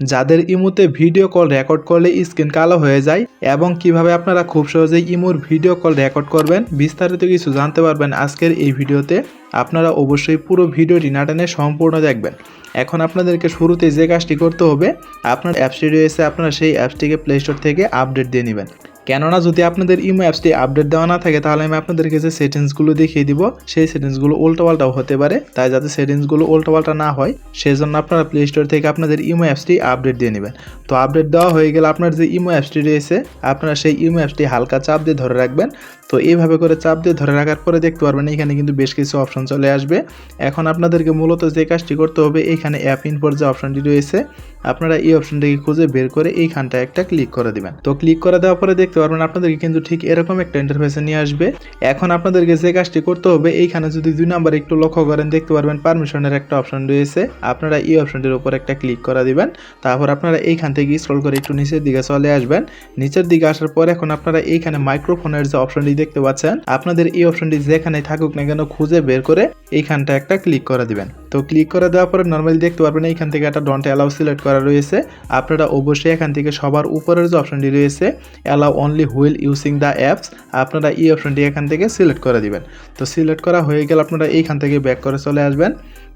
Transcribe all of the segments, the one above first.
যাদের ইমুতে video call record করলে স্ক্রিন কালো হয়ে যায় এবং কীভাবে আপনারা খুব সহজেই ইমুর ভিডিও কল রেকর্ড করবেন বিস্তারিত কিছু জানতে পারবেন আজকের এই ভিডিওতে। আপনারা অবশ্যই পুরো ভিডিওটি নাটানে সম্পূর্ণ দেখবেন। এখন আপনাদেরকে শুরুতে যে কাজটি করতে হবে, আপনার অ্যাপসটি রয়েছে, আপনারা সেই অ্যাপসটিকে প্লে স্টোর থেকে আপডেট দিয়ে নেবেন। কেননা যদি আপনাদের ইমো অ্যাপসটি আপডেট দেওয়া না থাকে, তাহলে আমি আপনাদেরকে যে সেটিংসগুলো দেখিয়ে দিব, সেই সেটিংসগুলো উল্টোপাল্টাও হতে পারে। তাই যাতে সেটিংসগুলো উল্টোপাল্টা না হয় সেই জন্য আপনারা প্লে স্টোর থেকে আপনাদের ইমো অ্যাপসটি আপডেট দিয়ে নেবেন। তো আপডেট দেওয়া হয়ে গেলে আপনার যে ইমো অ্যাপসটি রয়েছে, আপনারা সেই ইমো অ্যাপসটি হালকা চাপ দিয়ে ধরে রাখবেন। তো এইভাবে করে চাপ দিয়ে ধরে রাখার পরে দেখতে পারবেন, এখানে কিন্তু বেশ কিছু অপশন চলে আসবে। এখন আপনাদেরকে মূলত যে কাজটি করতে হবে এইখানে অ্যাপ ইনপোর যে অপশনটি রয়েছে, আপনারা এই অপশনটিকে খুঁজে বের করে এইখানটা একটা ক্লিক করে দিবেন। তো ক্লিক করে দেওয়ার পরে দেখতে পারবেন আপনাদেরকে কিন্তু ঠিক এরকম একটা ইন্টারফেসে নিয়ে আসবে। এখন আপনাদেরকে যে কাজটি করতে হবে, এইখানে যদি দুই নাম্বার একটু লক্ষ্য করেন, দেখতে পারবেন পারমিশনের একটা অপশন রয়েছে। আপনারা এই অপশনটির উপর একটা ক্লিক করা দিবেন। তারপর আপনারা এইখান থেকে স্ক্রল করে একটু নিচের দিকে চলে আসবেন। নিচের দিকে আসার পর এখন আপনারা এইখানে মাইক্রোফোনের যে অপশনটি দেখতে পাচ্ছেন, আপনাদের এই অপশনটি যেখানে থাকুক না কেন খুঁজে বের করে এইখানটা একটা ক্লিক করে দিবেন। তো ক্লিক করে দেওয়ার পরে নর্মালি দেখতে পারবেন এইখান থেকে একটা ডন্ট অ্যালাউ সিলেক্ট করা রয়েছে। আপনারা অবশ্যই এখান থেকে সবার উপরের যে অপশনটি রয়েছে allow only while using the apps আপনারা এই অপশনটি এখান থেকে সিলেক্ট করে দিবেন। তো সিলেক্ট করা হয়ে গেলে আপনারা এইখান থেকে ব্যাক করে চলে আসবেন।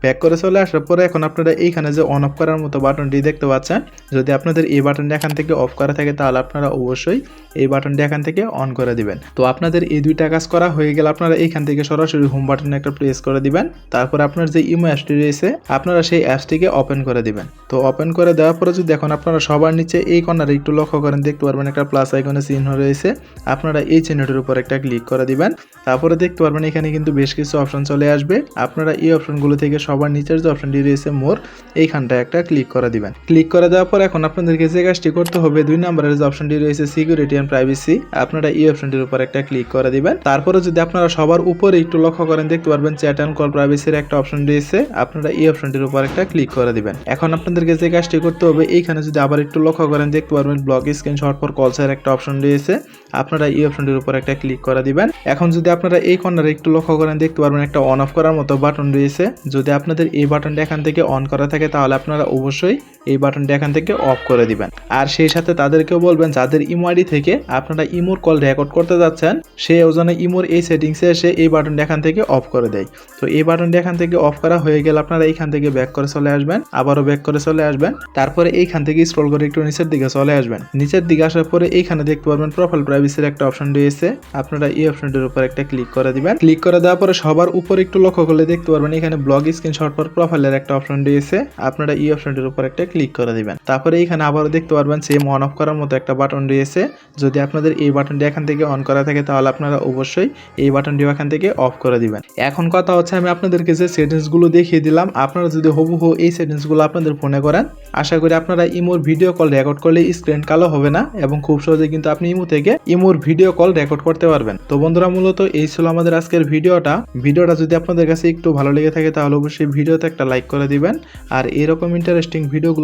ব্যাক করে চলে আসার পরে এখন আপনারা এইখানে যে অন অফ করার মতো বাটনটি দেখতে পাচ্ছেন, যদি আপনাদের এই বাটনটি এখান থেকে অফ করা থাকে তাহলে আপনারা অবশ্যই এই বাটনটি এখান থেকে অন করে দিবেন। তো আপনাদের এই দুইটা কাজ করা হয়ে গেলে আপনারা এইখান থেকে সরাসরি হোম বাটনে একটা প্রেস করে দিবেন, তারপর আপনার যে ইমো অ্যাপসটি রয়েছে, আপনারা সেই অ্যাপসটিকে ওপেন করে দিবেন। তো ওপেন করে দেওয়ার পরে যদি এখন আপনারা সবার নিচে এই কর্নারে একটু লক্ষ্য করেন, দেখতে পারবেন একটা প্লাস আইকনের চিহ্ন রয়েছে, আপনারা এই চিহ্নটির উপর একটা ক্লিক করে দিবেন। তারপরে দেখতে পারবেন এখানে কিন্তু বেশ কিছু অপশন চলে আসবে। আপনারা এই অপশনগুলো থেকে সবার নিচের যে অপশনটি রয়েছে মোর এইখানটা একটা ক্লিক করে দিবেন। ক্লিক করে দেওয়ার পর এখন আপনাদেরকে যে কাজটি করতে হবে, দুই নম্বরের যে অপশনটি রয়েছে সিকিউরিটি অ্যান্ড প্রাইভেসি আপনারা এই অপশনটির উপর একটা ক্লিক করে দিবেন। তারপরে যদি আপনারা সবার উপরে একটু লক্ষ্য করেন, দেখতে পারবেন চ্যাট অ্যান্ড কল প্রাইভেসির একটা অপশন রয়েছে, আপনারা এই অপশনটির উপর একটা ক্লিক করে দিবেন। এখন আপনাদেরকে যে কাজটি করতে হবে, এইখানে যদি আবার একটু লক্ষ্য করেন, দেখতে পারবেন ব্লক শট ফর কলসের একটা অপশন রয়েছে, আপনারা এই অপশনটির উপর একটা ক্লিক করে দিবেন। এখন যদি আপনারা এই কর্নারে একটু লক্ষ্য করেন, দেখতে পারবেন একটা অন অফ করার মতো বাটন রয়েছে। যদি আপনাদের এই বাটনটা এখান থেকে অন করা থাকে তাহলে আপনারা অবশ্যই এই বাটনটা এখান থেকে অফ করে দিবেন। আর সেই সাথে তাদেরকেও বলবেন, যাদের ইমো আইডি থেকে আপনারা ইমোর কল রেকর্ড করতে যাচ্ছেন সেই ওজনে ইমোর এই সেটিংসে এসে এই বাটনটা এখান থেকে অফ করে দেয়। তো এই বাটনটা এখান থেকে অফ করা হয়ে গেলে আপনারা এইখান থেকে ব্যাক করে চলে আসবেন, আবারও ব্যাক করে চলে আসবেন। তারপরে এইখান থেকে স্ক্রল করে একটু নিচের দিকে চলে আসবেন। নিচের দিকে আসার পরে এইখানে দেখতে পারবেন প্রোফাইল প্রাইভেসির একটা অপশন রয়েছে। আপনারা এই অপশনটির উপর একটা ক্লিক করে দিবেন। ক্লিক করে দেওয়ার পরে সবার উপর একটু লক্ষ্য করলে দেখতে পারবেন এখানে ব্লগ স্ক্রিনশট পর প্রোফাইলের একটা অপশন রয়েছে। আপনারা এই অপশনটির উপর একটা ক্লিক করে দিবেন। তারপরে এইখানে আবারও দেখতে পারবেন সেম অন অফ করার মতো একটা বাটন রয়েছে। যদি আপনাদের এই বাটনটি এখান থেকে অন করা থাকে, তাহলে আপনারা অবশ্যই এই বাটনটিও এখান থেকে অফ করে দিবেন। এখন কথা হচ্ছে আমি আপনাদেরকে যে সেটিংসগুলো দেখিয়ে দিলাম, আপনারা যদি হুবহু এই সেটিংসগুলো আপনাদের ফোনে করেন, আশা করি আপনারা ইমোর ভিডিও কল রেকর্ড করলে স্ক্রিন কালো হবে না এবং খুব সহজে কিন্তু আপনি ইমো থেকে ইমোর ভিডিও কল রেকর্ড করতে পারবেন। তো বন্ধুরা, মূলত এই ছিল আমাদের আজকের ভিডিওটা। ভিডিওটা যদি আপনাদের কাছে একটু ভালো লেগে থাকে, তাহলে অবশ্যই ভিডিওতে একটা লাইক করে দিবেন। আর এরকম ইন্টারেস্টিং ভিডিওগুলো